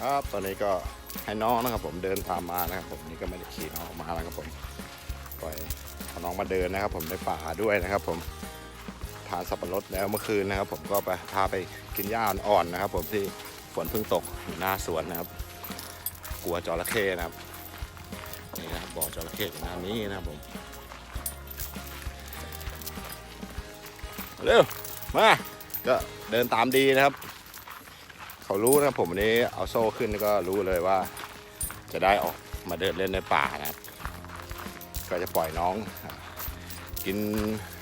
ครับ ตอนนี้ก็ให้น้องนะครับผมเดินตามมานะครับผมนี่ก็ไม่ได้ขี่น้องออกมาแล้วครับผมปล่อยเอาน้องมาเดินนะครับ ผมในป่าด้วยนะครับ ผมทานสับปะรดแล้วเมื่อคืนนะครับ ผมก็ไปพาไปกินหญ้าอ่อนๆนะครับ ผมที่ฝนเพิ่งตกหน้าสวนนะครับ กลัวจระเข้นะครับนี่นะครับบ่อจระเข้หน้านี้นะครับผมเร็วมาก็เดินตามดีนะครับ เขารู้นะครับผมวันนี้เอาโซ่ขึ้นก็รู้เลยว่า จะได้ออกมาเดินเล่นในป่านะครับ ก็จะปล่อยน้อง กิน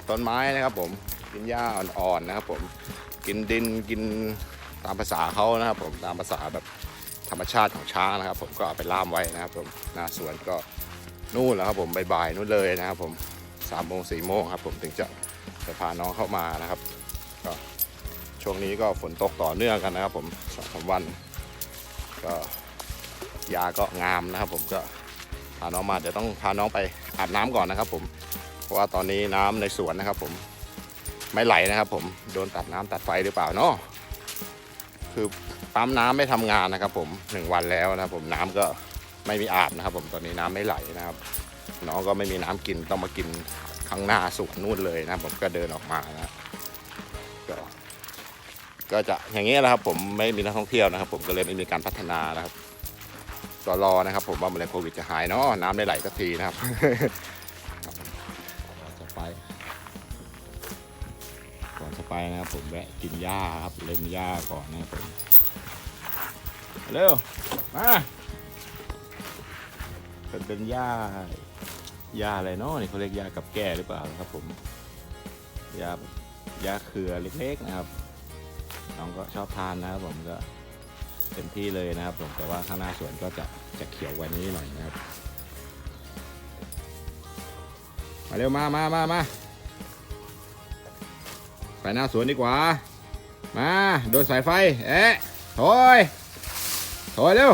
ต้นไม้นะครับ ผมกินหญ้าอ่อนๆนะครับ ผมกินดินกินตามภาษาเขานะครับ ผมตามภาษาแบบธรรมชาติของช้างนะครับ ผมก็เอาไปล่ามไว้นะครับ ผมหน้าสวนก็นู่นแล้วครับผมบ่ายๆนู่นเลยนะครับ ผมสามโมงสี่โมงครับ ผมถึงจะไปพาน้องเข้ามานะครับ ก็ ช่วงนี้ก็ฝนตกต่อเนื่องกันนะครับผมสองสามวัน ก็ยาก็งามนะครับ ผมก็พาน้องมาเดี๋ยวต้องพาน้องไปอาบน้ำก่อนนะครับ ผมเพราะว่าตอนนี้น้ำในสวนนะครับ ผมไม่ไหลนะครับ ผมโดนตัดน้ำตัดไฟหรือเปล่าเนาะคือปั๊มน้ำไม่ทำงานนะครับ ผมหนึ่งวันแล้วนะครับ ผมน้ำก็ไม่มีอาบนะครับ ผมตอนนี้น้ำไม่ไหลนะครับน้องก็ไม่มีน้ำกินต้องมากินข้างหน้าสวนนู่นเลยนะผมก็เดินออกมานะครับ ก็จะอย่างนี้แหละครับ ผมไม่มีนักท่องเที่ยวนะครับ ผมก็เลยไม่มีการพัฒนานะครับก็รอนะครับ ผมว่าเมื่อไรโควิดจะหายเนาะน้ำได้ไหลสักทีนะครับก่อนจะไปก่อนจะไปนะครับ ผมแวะกินหญ้าครับเล่นหญ้าก่อนนะครับผมเร็วมาเป็นเป็นหญ้าหญ้าอะไรเนาะนี่เขาเรียกหญ้ากับแก่หรือเปล่าครับผมหญ้าหญ้าเครือเล็กๆนะครับ น้องก็ชอบทานนะครับผมก็เต็มที่เลยนะครับ ผมแต่ว่าข้างหน้าสวนก็จะจะเขียวกว่านี้หน่อยนะครับ มาเร็วมามามามาไปหน้าสวนดีกว่า มาโดนสายไฟเอ๊ะถอยถอยเร็ว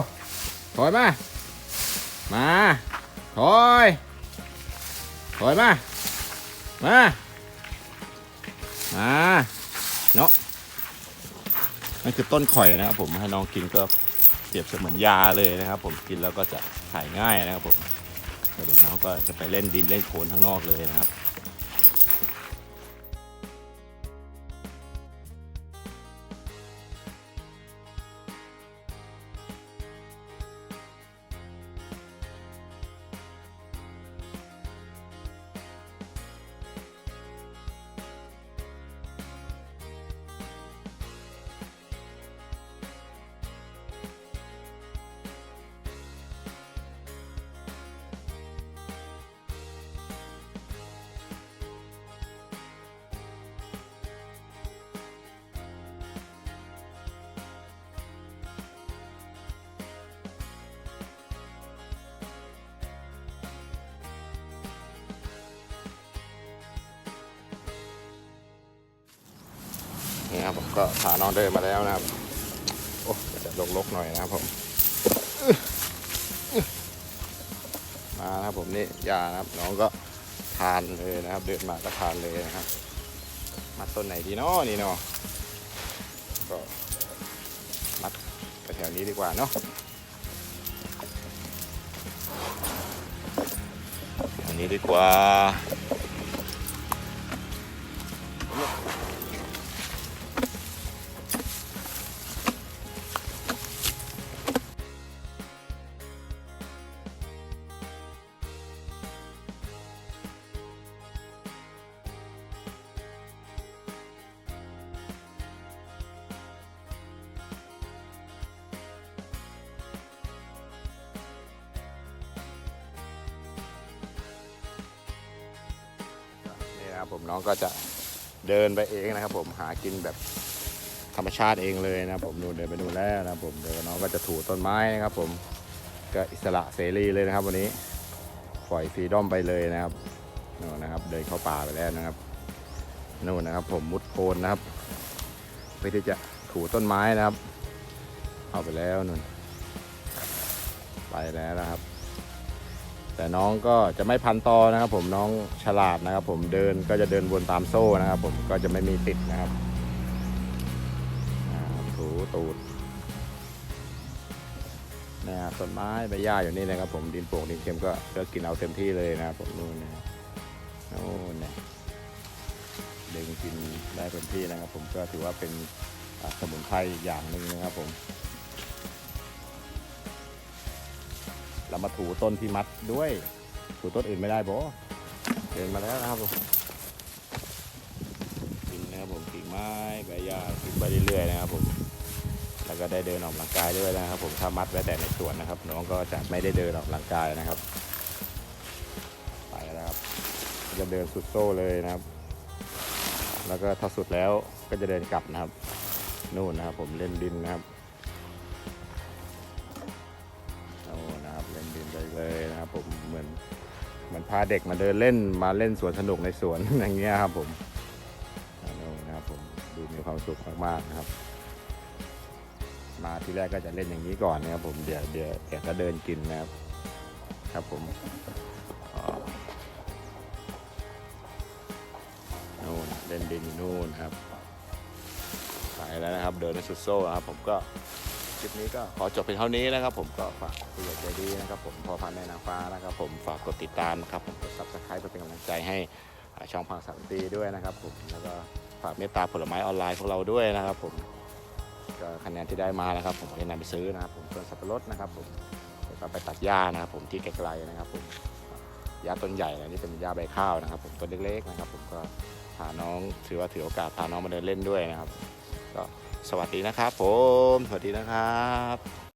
ถอยมามาถอยถอยมามามาเนาะ นั่นคือต้นข่อยนะครับผมให้น้องกินก็เปรียบเสมือนยาเลยนะครับ ผมกินแล้วก็จะถ่ายง่ายนะครับผมเดี๋ยวน้องก็จะไปเล่นดินเล่นโคลนข้างนอกเลยนะครับ นี่ครับผมก็พาน้องเดินมาแล้วนะครับโอ้จะลกๆหน่อยนะครับผมมานะครับผมนี่ยานะครับน้องก็ทานเลยนะครับ เดินมาก็ทานเลยนะครับ มัดต้นไหนดีเนาะนี่เนาะก็มัดไปแถวนี้ดีกว่าเนาะแถวนี้ดีกว่า ผมน้องก็จะเดินไปเองนะครับ ผมหากินแบบธรรมชาติเองเลยนะผมนูนเดินไปดูนแล้วนะผมเดี๋ยวน้องก็จะถูต้นไม้นะครับผมก็อิสระเสรีเลยนะครับ วันนี้ปล่อยฟรีดอมไปเลยนะครับนู่นนะครับ เดินเข้าป่าไปแล้วนะครับนู่นนะครับ ผมมุดโคนนะครับเพื่อที่จะถูต้นไม้นะครับเข้าไปแล้วนู่นไปแล้วนะครับ แต่น้องก็จะไม่พันตอนะครับ ผมน้องฉลาดนะครับ ผมเดินก็จะเดินวนตามโซ่นะครับ ผมก็จะไม่มีติดนะครับถูตูดนะครับต้นไม้ใบหญ้าอยู่นี่นะครับ ผมดินโป่งดินเค็มก็เลือกกินเอาเต็มที่เลยนะครับผมนู่นนะโน่นนะดึงกินได้เต็มที่นะครับ ผมก็ถือว่าเป็นสมุนไพรอย่างหนึ่งนะครับผม เรามาถูต้นที่มัดด้วย ถูต้นอื่นไม่ได้โบเดินมาแล้วนะครับผมกินนะครับผมกิ่งไม้ใบหญ้ากินไปเรื่อยๆนะครับผมแล้วก็ได้เดินออกกำลังกายด้วยนะครับ ผมถ้ามัดไว้แต่ในสวนนะครับ น้องก็จะไม่ได้เดินออกกำลังกายนะครับ ไปแล้วครับจะเดินสุดโซ่เลยนะครับ แล้วก็ถ้าสุดแล้วก็จะเดินกลับนะครับ นู่นนะครับผมเล่นดินนะครับ เหมือนพาเด็กมาเดินเล่นมาเล่นสวนสนุกในสวน อย่างเงี้ยครับผมโน่นนะครับผมดูมีความสุขมากๆนะครับ มาที่แรกก็จะเล่นอย่างนี้ก่อนนะครับผมเดี๋ยวเดี๋ยวแกก็เดินกินนะครับ ครับผมนู่นเล่นดินนู่นครับไปแล้วนะครับ เดินในสุดโซ่ครับผมก็ คลิปนี้ก็ขอจบเพียงเท่านี้นะครับผมก็ฝากผู้ใหญ่ใจดีนะครับผมพอพันแม่นางฟ้านะครับผมฝากกดติดตามนะครับผมกดซับสไครป์เพื่อเป็นกำลังใจให้ช่องพังสันตีด้วยนะครับผมแล้วก็ฝากเมตตาผลไม้ออนไลน์ของเราด้วยนะครับผมก็คะแนนที่ได้มานะครับ ผมจะนำไปซื้อนะครับผมส่วนสับปะรดนะครับผมแล้วก็ไปตัดหญ้านะครับผมที่ไกลๆนะครับผมหญ้าต้นใหญ่นะนี่เป็นหญ้าใบข้าวนะครับ ผมต้นเล็กๆนะครับ ผมก็พาน้องถือว่าถือโอกาสพาน้องมาเดินเล่นด้วยนะครับก็ สวัสดีนะครับผม สวัสดีนะครับ